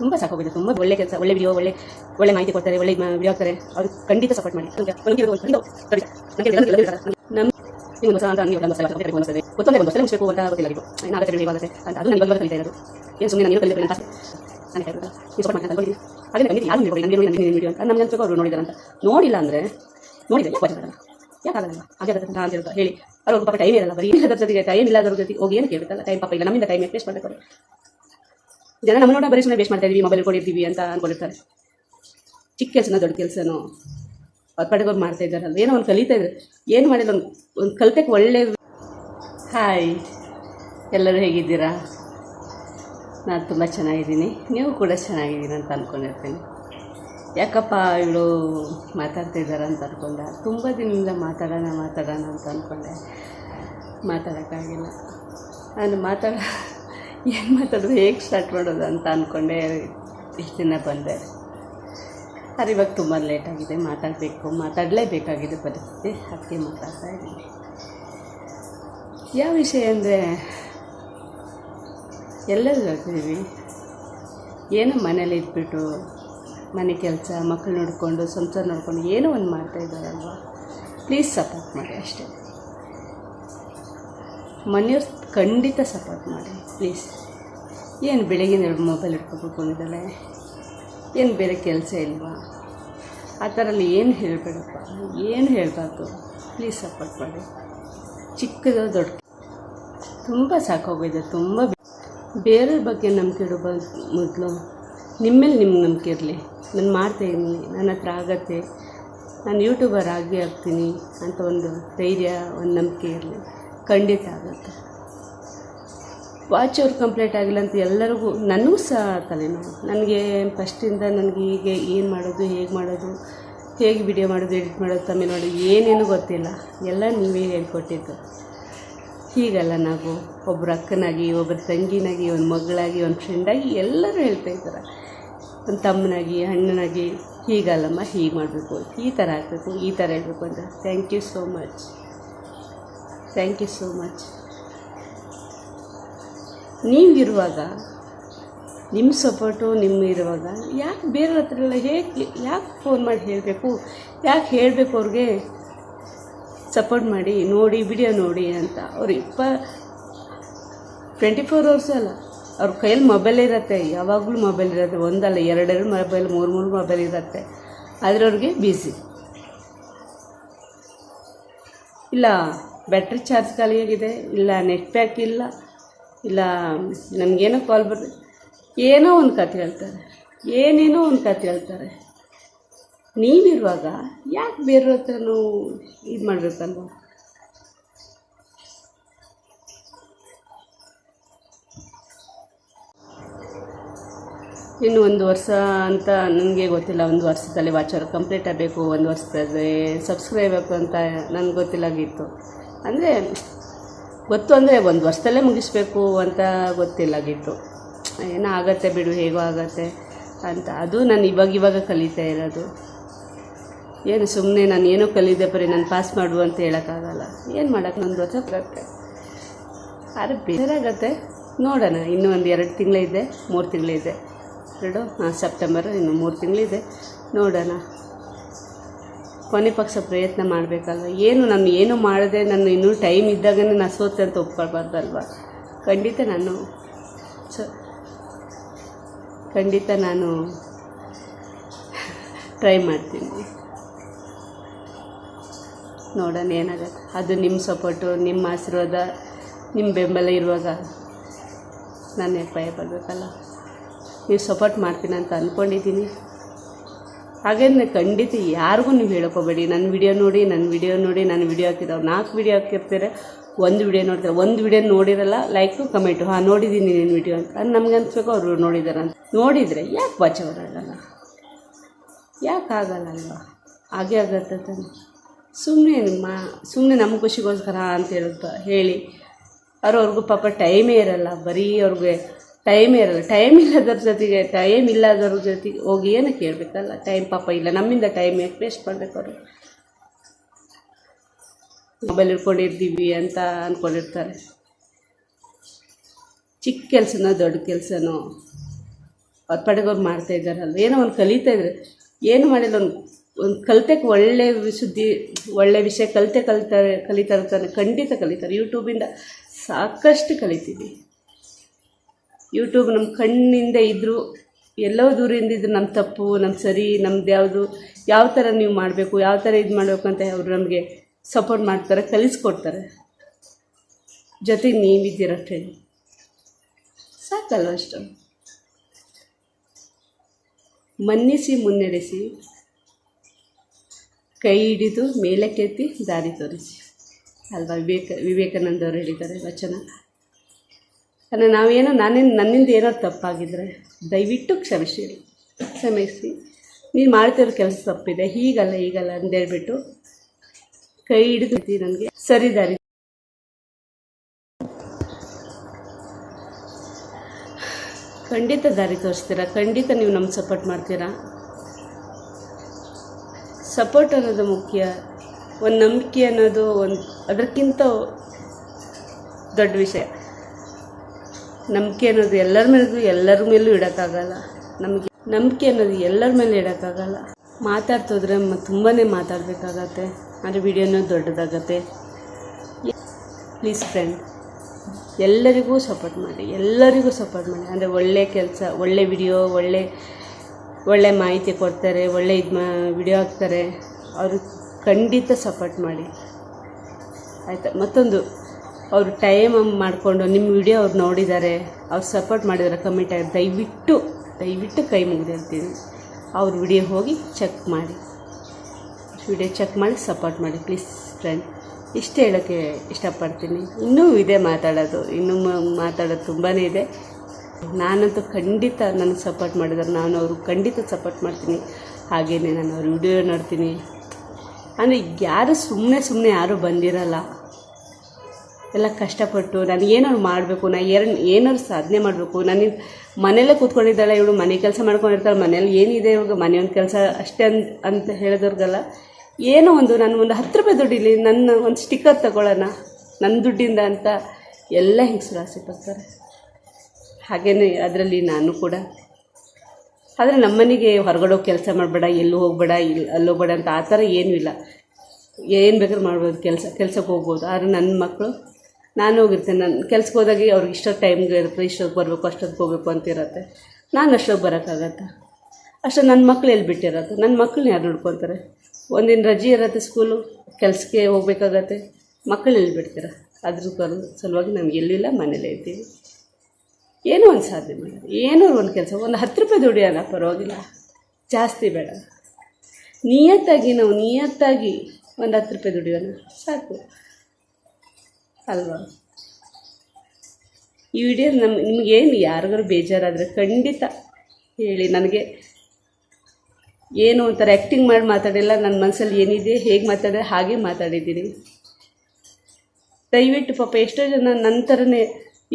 ತುಂಬ ಸಾಕೋಗಿದೆ ತುಂಬ ಒಳ್ಳೆ ಕೆಲಸ, ಒಳ್ಳೆ ವಿಡಿಯೋ ಒಳ್ಳೆ ಒಳ್ಳೆ ಮಾಹಿತಿ ಕೊಡ್ತಾರೆ, ಒಳ್ಳೆ ವಿಡಿಯೋ ಹಾಕ್ತಾರೆ. ಅವ್ರು ಖಂಡಿತ ಸಪೋರ್ಟ್ ಮಾಡಿ. ನಮ್ಮ ಒಂದು ಹೊಸ ಅಂತ ನೀವು ಒಂದು ಹೊಸ ಕಲಿಬೇಕು ಅನ್ಸ್ತದೆ. ಗೊತ್ತೊಂದೇ ಒಂದು ಹೊಸ ಮುಗಿಸ್ಬೇಕು ಅಂತ ಗೊತ್ತಿಲ್ಲ ಇದು ಏನಾಗುತ್ತೆ ಬಿಡಿ ಹೇಗಾಗುತ್ತೆ ಅಂತ ಅದು ನನಗೆ ಕಲಿತಾ ಇರೋದು. ಏನು ಸುಮ್ಮನೆ ನಾನು ಕಲಿಬೇಕು ಅಂತ ನಾನು ಹೇಳ್ಬೋದು ನೀವು ಸಪೋರ್ಟ್ ಮಾಡಿ ಅನ್ಕೊಂಡಿದ್ದೀನಿ ಹಾಗೆ ಖಂಡಿತ ಯಾರು ನೋಡಿ ನನಗೆ ನನಗೆ ವಿಡಿಯೋ ಅಂತ. ನಮ್ಗೆ ಅನ್ಸ್ಬೇಕು ಅವ್ರು ನೋಡಿದಾರೆ ಅಂತ. ನೋಡಿಲ್ಲ ಅಂದರೆ ನೋಡಿದ್ರೆ ಯಾಕೆ ಯಾಕಾಗಲ್ಲ ಹಾಗೆ ಅಂತ ಹೇಳಿ. ಅವ್ರಿಗೆ ಪಾಪ ಟೈಮ್ ಇರಲ್ಲ. ಬರೀ ಅದರ ಜೊತೆಗೆ ಟೈಮ್ ಇಲ್ಲ ಅದರ ಜೊತೆ ಹೋಗಿ ಏನು ಕೇಳಬೇಕಲ್ಲ ಟೈಮ್ ಪಾಪ ಇಲ್ಲ. ನಮ್ಮಿಂದ ಟೈಮ್ ವೇಸ್ಟ್ ಮಾಡಬೇಕು. ಜನ ನಮ್ಮ ನೋಡ ಬರೀ ಸುಮ್ಮನೆ ವೇಸ್ಟ್ ಮಾಡ್ತಾ ಇದೀವಿ ಮೊಬೈಲ್ ಕೊಡಿರ್ತೀವಿ ಅಂತ ಅನ್ಕೊಂಡಿರ್ತಾರೆ. ಚಿಕ್ಕ ಕೆಲಸನ, ದೊಡ್ಡ ಕೆಲಸನೋ? ಅವ್ರ ಪಡೆಗೋಗಿ ಮಾಡ್ತಾ ಇದ್ದಾರಲ್ಲ ಏನೋ ಒಂದು ಕಲಿತಾ ಇದ್ದಾರೆ ಏನು ಮಾಡಿಲ್ಲ, ಒಂದು ಒಂದು ಕಲಿತಕ್ಕೆ ಒಳ್ಳೆ ಹಾಯ್. ಎಲ್ಲರೂ ಹೇಗಿದ್ದೀರಾ? ನಾನು ತುಂಬ ಚೆನ್ನಾಗಿದ್ದೀನಿ. ನೀವು ಕೂಡ ಚೆನ್ನಾಗಿದ್ದೀನಿ ಅಂತ ಅಂದ್ಕೊಂಡಿರ್ತೀನಿ ಯಾಕಪ್ಪ ಇವಳು ಮಾತಾಡ್ತಾ ಇದ್ದಾರೆ ಅಂತ ಅಂದ್ಕೊಂಡೆ ತುಂಬ ದಿನದಿಂದ ಮಾತಾಡೋಣ ಮಾತಾಡೋಣ ಅಂತ ಅಂದ್ಕೊಂಡೆ ಮಾತಾಡೋಕ್ಕಾಗಿಲ್ಲ. ನಾನು ಮಾತಾಡ ಏನು ಮಾತಾಡೋದು? ಹೇಗೆ ಸ್ಟಾರ್ಟ್ ಮಾಡೋದು ಅಂತ ಅಂದ್ಕೊಂಡೆ ಇಷ್ಟು ದಿನ ಬಂದೆ. ಆದರೆ ಇವಾಗ ತುಂಬ ಲೇಟಾಗಿದೆ ಮಾತಾಡಬೇಕು, ಮಾತಾಡಲೇಬೇಕಾಗಿದೆ ಪರಿಸ್ಥಿತಿ. ಅದಕ್ಕೆ ಮಾತಾಡ್ತಾ ಇದ್ದೀನಿ. ಯಾವ ವಿಷಯ ಅಂದರೆ ಎಲ್ಲೆಲ್ಲಿ ಹೋಗ್ತಿದ್ದೀವಿ ಏನೋ ಮನೇಲಿ ಇದ್ಬಿಟ್ಟು, ಮನೆ ಕೆಲಸ ಮಕ್ಕಳು ನೋಡಿಕೊಂಡು, ಸಂಸಾರ ನೋಡಿಕೊಂಡು ಏನೋ ಒಂದು ಮಾಡ್ತಾ ಇದ್ದಾರಲ್ವ? ಪ್ಲೀಸ್ ಸಪೋರ್ಟ್ ಮಾಡಿ ಅಷ್ಟೇ. ಮನೆಯವ್ರು ಖಂಡಿತ ಸಪೋರ್ಟ್ ಮಾಡಿ ಪ್ಲೀಸ್ ಏನು ಬೆಳಗ್ಗೆ ಎರಡು ಮೊಬೈಲ್ ಇಟ್ಕೋಬೇಕು ಅಂದಿದ್ದಾಳೆ? ಏನು ಬೇರೆ ಕೆಲಸ ಇಲ್ವಾ? ಆ ಥರ ಎಲ್ಲ ಏನು ಹೇಳಬೇಡಪ್ಪ? ಏನು ಹೇಳಬಾರ್ದು? ಪ್ಲೀಸ್ ಸಪೋರ್ಟ್ ಮಾಡಿ. ಚಿಕ್ಕದು ದೊಡ್ಡ ತುಂಬ ಸಾಕೋಗಿದೆ ತುಂಬ ಬೇರೆಯವ್ರ ಬಗ್ಗೆ ನಂಬಿಕೆ ಇಡೋ ಮೊದಲು. ನಿಮ್ಮೇಲೆ ನಿಮ್ಗೆ ನಂಬಿಕೆ ಇರಲಿ. ನಾನು ಮಾಡ್ತಾಯಿದ್ದೀನಿ ನನ್ನ ಹತ್ರ ಆಗತ್ತೆ. ನಾನು ಯೂಟ್ಯೂಬರ್ ಆಗಿ ಆಗ್ತೀನಿ ಅಂತ ಒಂದು ಧೈರ್ಯ, ಒಂದು ನಂಬಿಕೆ ಇರಲಿ. ಖಂಡಿತ ಆಗುತ್ತೆ. ವಾಚ್ ಅವ್ರು ಕಂಪ್ಲೀಟ್ ಆಗಿಲ್ಲ ಅಂತ ಎಲ್ಲರಿಗೂ, ನನಗೂ ಸಹ ತಲೆನೋವು. ನನಗೆ ಫಸ್ಟಿಂದ ನನಗೆ ಹೀಗೆ ಏನು ಮಾಡೋದು, ಹೇಗೆ ಮಾಡೋದು, ಹೇಗೆ ವಿಡಿಯೋ ಮಾಡೋದು ಎಡಿಟ್ ಮಾಡೋದು ತಮ್ಮಿ ಮಾಡೋದು ಏನೇನು ಗೊತ್ತಿಲ್ಲ. ಎಲ್ಲ ನೀವೇ ಹೇಳ್ಕೊಟ್ಟಿದ್ದು. ಹೀಗಲ್ಲ ನಾವು ಒಬ್ಬರು ಅಕ್ಕನಾಗಿ ಒಬ್ಬರು ತಂಗಿನಾಗಿ, ಒಂದು ಮಗಳಾಗಿ, ಒಂದು ಫ್ರೆಂಡಾಗಿ ಎಲ್ಲರೂ ಹೇಳ್ತಾ ಇದ್ದಾರೆ. ಒಂದು ತಮ್ಮನಾಗಿ, ಅಣ್ಣನಾಗಿ, ಹೀಗಲ್ಲಮ್ಮ, ಹೀಗೆ ಮಾಡಬೇಕು, ಈ ಥರ ಆಗಬೇಕು, ಈ ಥರ ಹೇಳಬೇಕು ಅಂತ. Thank you so much thank you so much ನೀವಿರುವಾಗ ನಿಮ್ಮ ಸಪೋರ್ಟು ನಿಮ್ಮ ಇರುವಾಗ ಯಾಕೆ ಬೇರೆಯವ್ರ ಹತ್ರ ಎಲ್ಲ ಹೇಗೆ, ಯಾಕೆ ಫೋನ್ ಮಾಡಿ ಹೇಳಬೇಕು? ಯಾಕೆ ಹೇಳಬೇಕು ಅವ್ರಿಗೆ? ಸಪೋರ್ಟ್ ಮಾಡಿ, ನೋಡಿ ವಿಡಿಯೋ ನೋಡಿ ಅಂತ. ಅವ್ರು ಇಪ್ಪ ಟ್ವೆಂಟಿ ಫೋರ್ ಅವರ್ಸ್ ಅಲ್ಲ. ಅವ್ರ ಕೈಯಲ್ಲಿ ಮೊಬೈಲ್ ಇರುತ್ತೆ. ಯಾವಾಗಲೂ ಮೊಬೈಲ್ ಇರುತ್ತೆ. ಒಂದಲ್ಲ, ಎರಡೆರಡು ಮೊಬೈಲ್ ಮೂರು ಮೂರು ಮೊಬೈಲ್ ಇರುತ್ತೆ. ಆದರೆ ಅವ್ರಿಗೆ ಬ್ಯುಸಿ ಇಲ್ಲ ಬ್ಯಾಟ್ರಿ ಚಾರ್ಜ್ ಖಾಲಿಯಾಗಿದೆ ಇಲ್ಲ ನೆಟ್ ಪ್ಯಾಕ್ ಇಲ್ಲ ಇಲ್ಲ ನಮಗೇನೋ ಕಾಲ್ ಬರ್ತದೆ ಏನೋ ಒಂದು ಕತೆ ಹೇಳ್ತಾರೆ, ಏನೇನೋ ಒಂದು ಕತೆ ಹೇಳ್ತಾರೆ. ನೀವಿರುವಾಗ ಯಾಕೆ ಬೇರೆಯವ್ರ ಹತ್ರನೂ ಇದು ಮಾಡಬೇಕಲ್ವ? ಇನ್ನು ಒಂದು ವರ್ಷ ಅಂತ ನನಗೆ ಗೊತ್ತಿಲ್ಲ, ಒಂದು ವರ್ಷದಲ್ಲಿ ವಾಚರ್ ಕಂಪ್ಲೀಟ್ ಆಗಬೇಕು, ಒಂದು ವರ್ಷದಲ್ಲಿ ಸಬ್ಸ್ಕ್ರೈಬ್ ಆಗಬೇಕು ಅಂತ ನನಗೆ ಗೊತ್ತಿಲ್ಲಾಗಿತ್ತು ಅಂದರೆ ಗೊತ್ತು ಅಂದರೆ ಒಂದು ವರ್ಷದಲ್ಲೇ ಮುಗಿಸ್ಬೇಕು ಅಂತ ಗೊತ್ತಿಲ್ಲ ಗಿಟ್ಟು. ಏನೋ ಆಗತ್ತೆ ಬಿಡು, ಹೇಗೋ ಆಗತ್ತೆ ಅಂತ. ಅದು ನಾನು ಇವಾಗ ಇವಾಗ ಕಲಿತಾ ಇರೋದು. ಏನು ಸುಮ್ಮನೆ ನಾನು ಏನೋ ಕಲಿದೆ ಬರೀ ನಾನು ಪಾಸ್ ಮಾಡು ಅಂತ ಹೇಳೋಕ್ಕಾಗಲ್ಲ. ಏನು ಮಾಡೋಕ್ಕೆ ನಂದು ವರ್ಷ ಬರುತ್ತೆ. ಆದರೆ ಬೇಜಾರಾಗತ್ತೆ. ನೋಡೋಣ, ಇನ್ನೂ ಒಂದು ಎರಡು ತಿಂಗಳಿದೆ, ಮೂರು ತಿಂಗಳಿದೆ. ಎರಡು, ಹಾಂ, ಸೆಪ್ಟೆಂಬರ್, ಇನ್ನು ಮೂರು ತಿಂಗಳಿದೆ. ನೋಡೋಣ. ಕೊನೆ ಪಕ್ಷ ಪ್ರಯತ್ನ ಮಾಡಬೇಕಲ್ವ? ಏನು ನಾನು ಏನು ಮಾಡಿದೆ ನಾನು ಇನ್ನೂ ಟೈಮ್ ಇದ್ದಾಗನೇ ನಾನು ಸೋತೆ ಅಂತ ಒಪ್ಕೊಳ್ಬಾರ್ದಲ್ವ? ಖಂಡಿತ ನಾನು ಸೊ ಖಂಡಿತ ನಾನು ಟ್ರೈ ಮಾಡ್ತೀನಿ. ನೋಡೋಣ ಏನಾಗುತ್ತೆ. ಅದು ನಿಮ್ಮ ಸಪೋರ್ಟು ನಿಮ್ಮ ಆಶೀರ್ವಾದ ನಿಮ್ಮ ಬೆಂಬಲ ಇರುವಾಗ ನಾನು ಭಯ ಬರಬೇಕಲ್ಲ ನೀವು ಸಪೋರ್ಟ್ ಮಾಡ್ತೀನಿ ಅಂತ ಅಂದ್ಕೊಂಡಿದ್ದೀನಿ ಹಾಗೇನೆ ಖಂಡಿತ ಯಾರಿಗೂ ನೀವು ಹೇಳ್ಕೋಬೇಡಿ. ನನ್ನ ವಿಡಿಯೋ ನೋಡಿ ನನ್ನ ವಿಡಿಯೋ ನೋಡಿ, ನಾನು ವಿಡಿಯೋ ಹಾಕಿದ್ದಾವೆ ನಾಲ್ಕು ವಿಡಿಯೋ ಹಾಕಿರ್ತಾರೆ, ಒಂದು ವಿಡಿಯೋ ನೋಡ್ತಾರೆ. ಒಂದು ವಿಡಿಯೋ ನೋಡಿರಲ್ಲ ಲೈಕು ಕಮೆಂಟು ಹಾಂ ನೋಡಿದ್ದೀನಿ ನಿನ್ನ ವಿಡಿಯೋ ಅಂತ. ಅದು ನಮ್ಗೆ ಅನ್ಸ್ಬೇಕು, ಅವರು ನೋಡಿದಾರೆ ಅಂತ. ನೋಡಿದರೆ ಯಾಕೆ ವಾಚ್ ಆಗಲ್ಲ? ಯಾಕೆ ಆಗಲ್ಲ ಅಲ್ವಾ? ಹಾಗೆ ಆಗತ್ತೆ ಸುಮ್ಮನೆ ನಿಮ್ಮ ಸುಮ್ಮನೆ ನಮ್ಮ ಖುಷಿಗೋಸ್ಕರ ಅಂತ ಹೇಳ್ತಾ ಹೇಳಿ. ಅವ್ರವ್ರಿಗೂ ಪಾಪ ಟೈಮೇ ಇರಲ್ಲ. ಬರೀ ಅವ್ರಿಗೆ ಟೈಮೇ ಇರಲ್ಲ. ಟೈಮ್ ಇಲ್ಲದರ ಜೊತೆಗೆ ಟೈಮ್ ಇಲ್ಲದವ್ರ ಜೊತೆಗೆ ಹೋಗಿ ಏನು ಕೇಳಬೇಕಲ್ಲ? ಟೈಮ್ ಪಾಪ ಇಲ್ಲ. ನಮ್ಮಿಂದ ಟೈಮ್ ಯಾಕೆ ವೇಸ್ಟ್ ಮಾಡಬೇಕು ಅವರು? ಮೊಬೈಲ್ ಇಟ್ಕೊಂಡಿರ್ತೀವಿ ಅಂತ ಅಂದ್ಕೊಂಡಿರ್ತಾರೆ ಚಿಕ್ಕ ಕೆಲಸನೋ, ದೊಡ್ಡ ಕೆಲಸನೋ, ಅವ್ರ ಪಡೆಗೋಗಿ ಅವ್ರು ಮಾಡ್ತಾ ಇದ್ದಾರಲ್ಲ ಏನೋ ಒಂದು ಕಲಿತಾ ಇದ್ದಾರೆ ಏನು ಮಾಡಿಲ್ಲ, ಒಂದು ಒಂದು ಕಲಿತಕ್ಕೆ ಒಳ್ಳೆ ಸುದ್ದಿ ಒಳ್ಳೆ ವಿಷಯ ಕಲಿತೆ ಕಲಿತಾರೆ ಕಲಿತಾರೆ ತಾನೆ ಖಂಡಿತ ಕಲಿತಾರೆ. ಯೂಟ್ಯೂಬಿಂದ ಸಾಕಷ್ಟು ಕಲಿತೀವಿ. ಯೂಟ್ಯೂಬ್ ನಮ್ಮ ಕಣ್ಣಿಂದ ಇದ್ದರೂ ಎಲ್ಲೋ ದೂರಿಂದ ಇದ್ದರೂ ನಮ್ಮ ತಪ್ಪು ನಮ್ಮ ಸರಿ, ನಮ್ದು ಯಾವುದು, ಯಾವ ಥರ ನೀವು ಮಾಡಬೇಕು, ಯಾವ ಥರ ಇದು ಮಾಡಬೇಕು ಅಂತ ಅವರು ನಮಗೆ ಸಪೋರ್ಟ್ ಮಾಡ್ತಾರೆ, ಕಲಿಸ್ಕೊಡ್ತಾರೆ. ಜೊತೆಗೆ ನೀವಿದ್ದೀರ ಫ್ರೆಂಡ್ ಸಾಕಲ್ವ ಅಷ್ಟು. ಮನ್ನಿಸಿ, ಮುನ್ನಡೆಸಿ. ಕೈ ಹಿಡಿದು ಮೇಲಕ್ಕೆತ್ತಿ, ದಾರಿ ತೋರಿಸಿ. ಅಲ್ವಾ ವಿವೇಕ ವಿವೇಕಾನಂದ ಅವರು ಹೇಳಿದ್ದಾರೆ ವಚನ. ಅಂದರೆ ನಾವೇನೋ ನಾನೇನು ನನ್ನಿಂದ ಏನೋ ತಪ್ಪಾಗಿದ್ದರೆ ದಯವಿಟ್ಟು ಕ್ಷಮಿಸಿ ಕ್ಷಮಿಸಿ. ನೀನು ಮಾಡ್ತಿರೋ ಕೆಲಸ ತಪ್ಪಿದೆ. ಹೀಗಲ್ಲ ಹೀಗಲ್ಲ ಅಂದೇಳ್ಬಿಟ್ಟು ಕೈ ಹಿಡಿದು ನನಗೆ. ಸರಿ ದಾರಿ. ಖಂಡಿತ ದಾರಿ ತೋರಿಸ್ತೀರಾ? ಖಂಡಿತ ನೀವು ನಮ್ಗೆ ಸಪೋರ್ಟ್ ಮಾಡ್ತೀರಾ? ಸಪೋರ್ಟ್ ಅನ್ನೋದು ಮುಖ್ಯ. ಒಂದು ನಂಬಿಕೆ ಅನ್ನೋದು ಒಂದು ಅದಕ್ಕಿಂತ ದೊಡ್ಡ ವಿಷಯ. ನಂಬಿಕೆ ಅನ್ನೋದು ಎಲ್ಲರ ಮೇಲೂ ಎಲ್ಲರ ಮೇಲೂ ಇಡೋಕ್ಕಾಗಲ್ಲ. ನಮಗೆ ನಂಬಿಕೆ ಅನ್ನೋದು ಎಲ್ಲರ ಮೇಲೆ ಇಡೋಕ್ಕಾಗಲ್ಲ. ಮಾತಾಡ್ತೋದ್ರೆ ತುಂಬಾ ಮಾತಾಡಬೇಕಾಗತ್ತೆ. ಆದರೆ ವಿಡಿಯೋನೂ ದೊಡ್ಡದಾಗತ್ತೆ. ಪ್ಲೀಸ್ ಫ್ರೆಂಡ್ ಎಲ್ಲರಿಗೂ ಸಪೋರ್ಟ್ ಮಾಡಿ, ಎಲ್ಲರಿಗೂ ಸಪೋರ್ಟ್ ಮಾಡಿ. ಅಂದರೆ ಒಳ್ಳೆ ಕೆಲಸ, ಒಳ್ಳೆ ವಿಡಿಯೋ ಒಳ್ಳೆ ಒಳ್ಳೆ ಮಾಹಿತಿ ಕೊಡ್ತಾರೆ, ಒಳ್ಳೆ ಇದು ಮಾ ವಿಡಿಯೋ ಹಾಕ್ತಾರೆ. ಅವರು ಖಂಡಿತ ಸಪೋರ್ಟ್ ಮಾಡಿ. ಆಯಿತಾ? ಮತ್ತೊಂದು. ಅವರು ಟೈಮ್ ಮಾಡಿಕೊಂಡು ನಿಮ್ಮ ವಿಡಿಯೋ ಅವ್ರು ನೋಡಿದ್ದಾರೆ ಅವ್ರು ಸಪೋರ್ಟ್ ಮಾಡಿದ್ದಾರೆ ಕಮೆಂಟ್ ಆಗಿ ದಯವಿಟ್ಟು ದಯವಿಟ್ಟು ಕೈ ಮುಗಿದಿರ್ತೀನಿ ಅವ್ರ ವಿಡಿಯೋ ಹೋಗಿ ಚೆಕ್ ಮಾಡಿ. ವಿಡಿಯೋ ಚೆಕ್ ಮಾಡಿ ಸಪೋರ್ಟ್ ಮಾಡಿ ಪ್ಲೀಸ್ ಫ್ರೆಂಡ್ ಇಷ್ಟು ಹೇಳೋಕ್ಕೆ ಇಷ್ಟಪಡ್ತೀನಿ. ಇನ್ನೂ ಇದೆ ಮಾತಾಡೋದು, ಇನ್ನೂ ಮಾತಾಡೋದು ತುಂಬಾ ಇದೆ. ನಾನಂತೂ ಖಂಡಿತ ನನಗೆ ಸಪೋರ್ಟ್ ಮಾಡಿದ್ದಾರೆ ನಾನು ಅವ್ರಿಗೆ ಖಂಡಿತ ಸಪೋರ್ಟ್ ಮಾಡ್ತೀನಿ. ಹಾಗೇ ನಾನು ಅವ್ರ ವಿಡಿಯೋ ನೋಡ್ತೀನಿ. ಅಂದರೆ ಯಾರು ಸುಮ್ಮನೆ ಸುಮ್ಮನೆ ಯಾರೂ ಬಂದಿರಲ್ಲ. ಎಲ್ಲ ಕಷ್ಟಪಟ್ಟು ನಾನು ಏನಾದ್ರು ಮಾಡಬೇಕು ನಾನು ಎರಡು ಏನಾದ್ರು ಸಾಧನೆ ಮಾಡಬೇಕು, ನಾನು ಮನೆಯಲ್ಲೇ ಕೂತ್ಕೊಂಡಿದ್ದಾಳೆ, ಇವಳು ಮನೆ ಕೆಲಸ ಮಾಡ್ಕೊಂಡಿರ್ತಾಳೆ ಮನೇಲಿ ಏನಿದೆ ಇವಾಗ ಮನೆ ಒಂದು ಕೆಲಸ ಅಷ್ಟೇ ಅಂತ ಅಂತ ಹೇಳಿದವ್ರಿಗೆಲ್ಲ ಏನೋ ಒಂದು ನಾನು ಒಂದು ಹತ್ತು ರೂಪಾಯಿ ದುಡ್ಡಿಲಿ ನನ್ನ ಒಂದು ಸ್ಟಿಕ್ಕರ್ ತಗೊಳ್ಳೋಣ ನನ್ನ ದುಡ್ಡಿಂದ ಅಂತ ಎಲ್ಲ ಕೊಡ್ತಾರೆ ಹಾಗೆಯೇ ಅದರಲ್ಲಿ ನಾನು ಕೂಡ. ಆದರೆ ನಮ್ಮನೆಗೆ ಹೊರಗಡೆ ಹೋಗಿ ಕೆಲಸ ಮಾಡಬೇಡ, ಎಲ್ಲೂ ಹೋಗಬೇಡ ಇಲ್ಲಿ ಅಲ್ಲಿ ಹೋಗ್ಬೇಡ ಅಂತ ಆ ಥರ ಏನೂ ಇಲ್ಲ. ಏನು ಬೇಕಾದ್ರೂ ಮಾಡ್ಬೋದು, ಕೆಲಸ, ಕೆಲಸಕ್ಕೆ ಹೋಗ್ಬೋದು, ಆದರೆ ನನ್ನ ಮಕ್ಕಳು ನಾನು ಹೋಗಿರ್ತೇನೆ. ನನ್ನ ಕೆಲ್ಸಕ್ಕೆ ಹೋದಾಗ ಅವ್ರಿಗೆ ಇಷ್ಟೊತ್ತು ಟೈಮ್ಗೆ ಇರುತ್ತೆ, ಇಷ್ಟೊತ್ತು ಬರಬೇಕು ಅಷ್ಟೊತ್ತಿಗೆ ಹೋಗಬೇಕು ಅಂತಿರತ್ತೆ ನಾನು ಅಷ್ಟೊತ್ತು ಬರೋಕ್ಕಾಗತ್ತೆ? ಅಷ್ಟೇ ನನ್ನ ಮಕ್ಳು ಎಲ್ಲಿ ಬಿಟ್ಟಿರೋದು ನನ್ನ ಮಕ್ಕಳನ್ನ ಯಾರು ನೋಡ್ಕೊತಾರೆ ಒಂದಿನ ರಜೆ ಇರತ್ತೆ ಸ್ಕೂಲು ಕೆಲಸಕ್ಕೆ ಹೋಗ್ಬೇಕಾಗತ್ತೆ. ಮಕ್ಕಳು ಎಲ್ಲಿ ಬಿಡ್ತೀರ? ಅದ್ರ ಸಲ- ಸಲುವಾಗಿ ನಮ್ಗೆ ಎಲ್ಲಿಲ್ಲ ಮನೇಲೇ ಇದ್ದೀವಿ. ಏನೋ ಒಂದು ಸಾಧನೆ ಮಾಡಿ ಏನೋ ಒಂದು ಕೆಲಸ, ಒಂದು ಹತ್ತು ರೂಪಾಯಿ ದುಡಿಯೋಣ ಪರವಾಗಿಲ್ಲ. ಜಾಸ್ತಿ ಬೇಡ. ನಿಯತ್ತಾಗಿ, ನಾವು ನಿಯತ್ತಾಗಿ ಒಂದು ಹತ್ತು ರೂಪಾಯಿ ದುಡಿಯೋಣ. ಸಾಕು. ಅಲ್ವಾ? ಈ ವಿಡಿಯೋ ನಮ್ಮ ನಿಮಗೇನು ಯಾರಿಗಾರು ಬೇಜಾರಾದರೆ ಖಂಡಿತ ಹೇಳಿ. ನನಗೆ ಏನು ಒಂಥರ ಆ್ಯಕ್ಟಿಂಗ್ ಮಾಡಿ ಮಾತಾಡಿಲ್ಲ. ನನ್ನ ಮನಸ್ಸಲ್ಲಿ ಏನಿದೆ, ಹೇಗೆ ಮಾತಾಡಿದೆ, ಹಾಗೆ ಮಾತಾಡಿದ್ದೀನಿ. ದಯವಿಟ್ಟು ಪಾಪ ಎಷ್ಟೋ ಜನ ನಂತರನೇ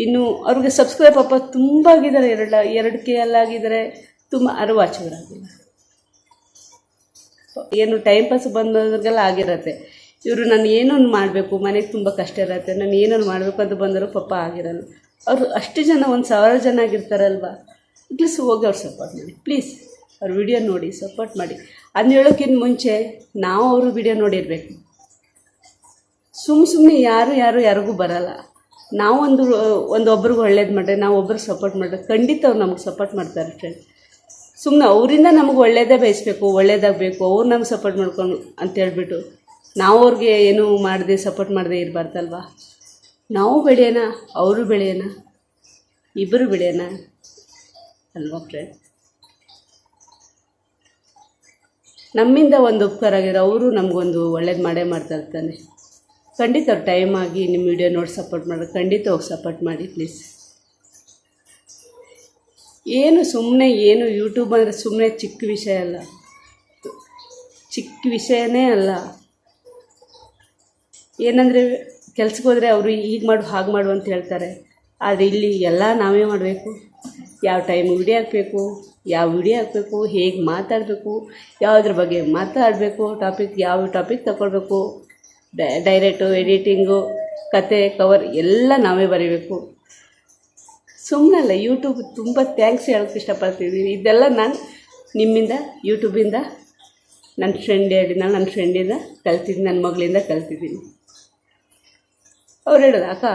ಇನ್ನು ಅವ್ರಿಗೆ ಸಬ್ಸ್ಕ್ರೈಬ್ ಪಾಪ ತುಂಬ ಆಗಿದ್ದಾರೆ. ಎರಡು ಎರಡು ಕೆ ಎಲ್ಲ ಆಗಿದ್ದಾರೆ. ತುಂಬ ಅರು ವಾಚಕರಾಗಿಲ್ಲ ಏನು ಟೈಮ್ ಪಾಸ್ ಬಂದವ್ರಿಗೆಲ್ಲ ಆಗಿರತ್ತೆ. ಇವರು ನಾನು ಏನೊಂದು ಮಾಡಬೇಕು, ಮನೆಗೆ ತುಂಬ ಕಷ್ಟ ಇರತ್ತೆ, ನಾನು ಏನೊಂದು ಮಾಡಬೇಕು ಅಂತ ಬಂದರು ಪಪ್ಪ ಆಗಿರಲ್ಲ. ಅವರು ಅಷ್ಟು ಜನ, ಒಂದು ಸಾವಿರ ಜನ ಆಗಿರ್ತಾರಲ್ವ? ಪ್ಲೀಸ್ ಹೋಗಿ ಅವ್ರು ಸಪೋರ್ಟ್ ಮಾಡಿ. ಪ್ಲೀಸ್ ಅವ್ರ ವಿಡಿಯೋ ನೋಡಿ ಸಪೋರ್ಟ್ ಮಾಡಿ. ಅದನ್ನ ಹೇಳೋಕ್ಕಿಂತ ಮುಂಚೆ ನಾವು ಅವರು ವಿಡಿಯೋ ನೋಡಿರಬೇಕು. ಸುಮ್ಮ ಸುಮ್ಮನೆ ಯಾರು ಯಾರು, ಯಾರಿಗೂ ಬರಲ್ಲ. ನಾವು ಒಂದು ಒಬ್ರಿಗೆ ಒಳ್ಳೇದು ಮಾಡ್ರೆ, ನಾವು ಒಬ್ರಿಗೆ ಸಪೋರ್ಟ್ ಮಾಡಿದ್ರೆ ಖಂಡಿತ ಅವ್ರು ನಮಗೆ ಸಪೋರ್ಟ್ ಮಾಡ್ತಾರೆ ಫ್ರೆಂಡ್ ಸುಮ್ಮನೆ ಅವರಿಂದ ನಮಗೆ ಒಳ್ಳೇದೇ ಬಯಸಬೇಕು, ಒಳ್ಳೇದಾಗಬೇಕು, ಅವ್ರು ನಮ್ಗೆ ಸಪೋರ್ಟ್ ಮಾಡ್ಕೊಂಡು ಅಂತ ಹೇಳ್ಬಿಟ್ಟು ನಾವು ಅವ್ರಿಗೆ ಏನು ಮಾಡದೆ ಸಪೋರ್ಟ್ ಮಾಡದೆ ಇರಬಾರ್ದಲ್ವಾ? ನಾವು ಬೆಳೆಯೋಣ, ಅವರು ಬೆಳೆಯೋಣ ಇಬ್ಬರು ಬೆಳೆಯೋಣ ಅಲ್ವಾ ಫ್ರೆಂಡ್ ನಮ್ಮಿಂದ ಒಂದು ಉಪಕಾರ ಆಗಿರೋ ಅವರು ನಮಗೊಂದು ಒಳ್ಳೇದು ಮಾಡೇ ಮಾಡ್ತಾ ಇರ್ತಾನೆ. ಖಂಡಿತ ಅವ್ರು ಟೈಮ್ ಆಗಿ ನಿಮ್ಮ ವಿಡಿಯೋ ನೋಡಿ ಸಪೋರ್ಟ್ ಮಾಡಿ, ಖಂಡಿತ ಹೋಗಿ ಸಪೋರ್ಟ್ ಮಾಡಿ ಪ್ಲೀಸ್ ಏನು ಸುಮ್ಮನೆ ಏನು ಯೂಟ್ಯೂಬ್ ಅಂದರೆ ಸುಮ್ಮನೆ ಚಿಕ್ಕ ವಿಷಯ ಅಲ್ಲ. ಚಿಕ್ಕ ವಿಷಯನೇ ಅಲ್ಲ. ಏನಂದರೆ ಕೆಲ್ಸಕ್ಕೆ ಹೋದರೆ ಅವರು ಈಗ ಮಾಡು, ಹಾಗೆ ಮಾಡು ಅಂತ ಹೇಳ್ತಾರೆ. ಆದರೆ ಇಲ್ಲಿ ಎಲ್ಲ ನಾವೇ ಮಾಡಬೇಕು. ಯಾವ ಟೈಮ್ ವಿಡಿಯೋ ಹಾಕಬೇಕು, ಯಾವ ವಿಡಿಯೋ ಹಾಕಬೇಕು, ಹೇಗೆ ಮಾತಾಡಬೇಕು, ಯಾವುದ್ರ ಬಗ್ಗೆ ಮಾತಾಡಬೇಕು ಟಾಪಿಕ್ ಯಾವ ಟಾಪಿಕ್ ತಗೊಳ್ಬೇಕು ಡೈರೆಕ್ಟು ಎಡಿಟಿಂಗು ಕತೆ ಕವರ್ ಎಲ್ಲ ನಾವೇ ಬರೀಬೇಕು. ಸುಮ್ಮನಲ್ಲ ಯೂಟ್ಯೂಬ್ ತುಂಬ ಥ್ಯಾಂಕ್ಸ್ ಹೇಳೋಕ್ಕೆ ಇಷ್ಟಪಡ್ತಿದ್ದೀನಿ. ಇದೆಲ್ಲ ನಾನು ನಿಮ್ಮಿಂದ ಯೂಟ್ಯೂಬಿಂದ ನನ್ನ ಫ್ರೆಂಡ್ ಹೇಳಿದ ನನ್ನ ಫ್ರೆಂಡಿಂದ ಕಲ್ತಿದ್ದೀನಿ ನನ್ನ ಮಗಳಿಂದ ಕಲ್ತಿದ್ದೀನಿ. ಅವ್ರು ಹೇಳೋದು, ಅಕ್ಕ,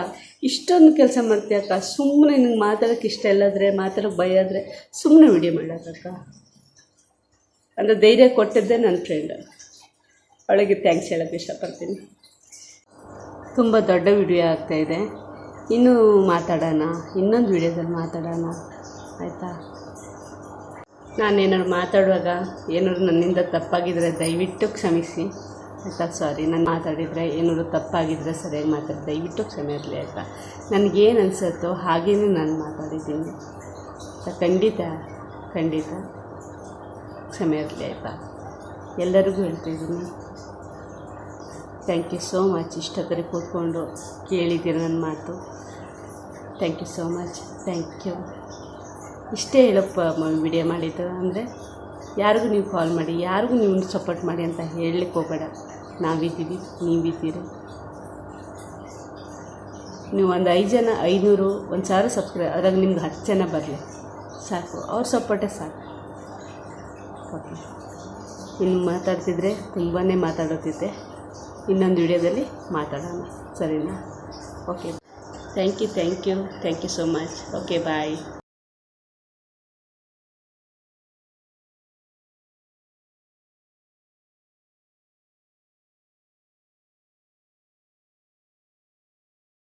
ಇಷ್ಟೊಂದು ಕೆಲಸ ಮಾಡ್ತೀಯ ಅಕ್ಕ ಸುಮ್ಮನೆ ನಿಂಗೆ ಮಾತಾಡೋಕ್ಕೆ ಇಷ್ಟ ಇಲ್ಲದ್ರೆ ಮಾತಾಡೋಕ್ಕೆ ಭಯ ಆದರೆ ಸುಮ್ಮನೆ ವಿಡಿಯೋ ಮಾಡೋಕ್ಕಕ್ಕ ಅಂದರೆ ಧೈರ್ಯ ಕೊಟ್ಟಿದ್ದೆ ನನ್ನ ಫ್ರೆಂಡ್ ಅವಳಿಗೆ ಥ್ಯಾಂಕ್ಸ್ ಹೇಳೋಕ್ಕೆ ಇಷ್ಟಪಡ್ತೀನಿ. ತುಂಬ ದೊಡ್ಡ ವಿಡಿಯೋ ಆಗ್ತಾಯಿದೆ ಇನ್ನೂ ಮಾತಾಡೋಣ, ಇನ್ನೊಂದು ವಿಡಿಯೋದಲ್ಲಿ ಮಾತಾಡೋಣ. ಆಯಿತಾ? ನಾನೇನಾದ್ರು ಮಾತಾಡುವಾಗ ಏನಾದ್ರು ನನ್ನಿಂದ ತಪ್ಪಾಗಿದ್ದರೆ ದಯವಿಟ್ಟು ಕ್ಷಮಿಸಿ. ಆಯಿತಾ ಸಾರಿ ನಾನು ಮಾತಾಡಿದರೆ ಏನಾದ್ರು ತಪ್ಪಾಗಿದ್ದರೆ ಸರಿಯಾಗಿ ಮಾತಾಡಿ ದಯವಿಟ್ಟು ಕ್ಷಮೆ ಇರಲಿ ಆಯಿತಾ? ನನಗೇನು ಅನಿಸುತ್ತೋ ಹಾಗೇ ನಾನು ಮಾತಾಡಿದ್ದೀನಿ? ಖಂಡಿತ ಖಂಡಿತ ಕ್ಷಮೆ ಇರಲಿ ಆಯಿತಾ? ಎಲ್ಲರಿಗೂ ಹೇಳ್ತಿದ್ದೀನಿ ಥ್ಯಾಂಕ್ ಯು ಸೋ ಮಚ್ ಇಷ್ಟೊತ್ತಲ್ಲಿ ಕೂತ್ಕೊಂಡು ಕೇಳಿದ್ದೀರ ನನ್ನ ಮಾತು. Thank you so much thank you ಇಷ್ಟೇ ಹೇಳಪ್ಪ ವಿಡಿಯೋ ಮಾಡಿದ್ದು ಅಂದರೆ ಯಾರಿಗೂ ನೀವು ಕಾಲ್ ಮಾಡಿ, ಯಾರಿಗೂ ನೀವು ಸಪೋರ್ಟ್ ಮಾಡಿ ಅಂತ ಹೇಳಲಿಕ್ಕೆ ಹೋಗಬೇಡ. ನಾವಿದ್ದೀವಿ ನೀವಿದ್ದೀರ ನೀವು ಒಂದು ಐದು ಜನ, ಐನೂರು, ಒಂದು ಸಾವಿರ ಸಬ್ಸ್ಕ್ರೈಬ್ ಅದ್ರಾಗ ನಿಮ್ಗೆ ಹತ್ತು ಜನ ಬರಲಿ. ಸಾಕು, ಅವ್ರ ಸಪೋರ್ಟೆ ಸಾಕು. ಓಕೆ ಇನ್ನು ಮಾತಾಡ್ತಿದ್ರೆ ತುಂಬಾ ಮಾತಾಡೋತಿದ್ದೆ. ಇನ್ನೊಂದು ವಿಡಿಯೋದಲ್ಲಿ ಮಾತಾಡೋಣ. ಸರಿನಾ? Okay thank you thank you thank you so much okay bye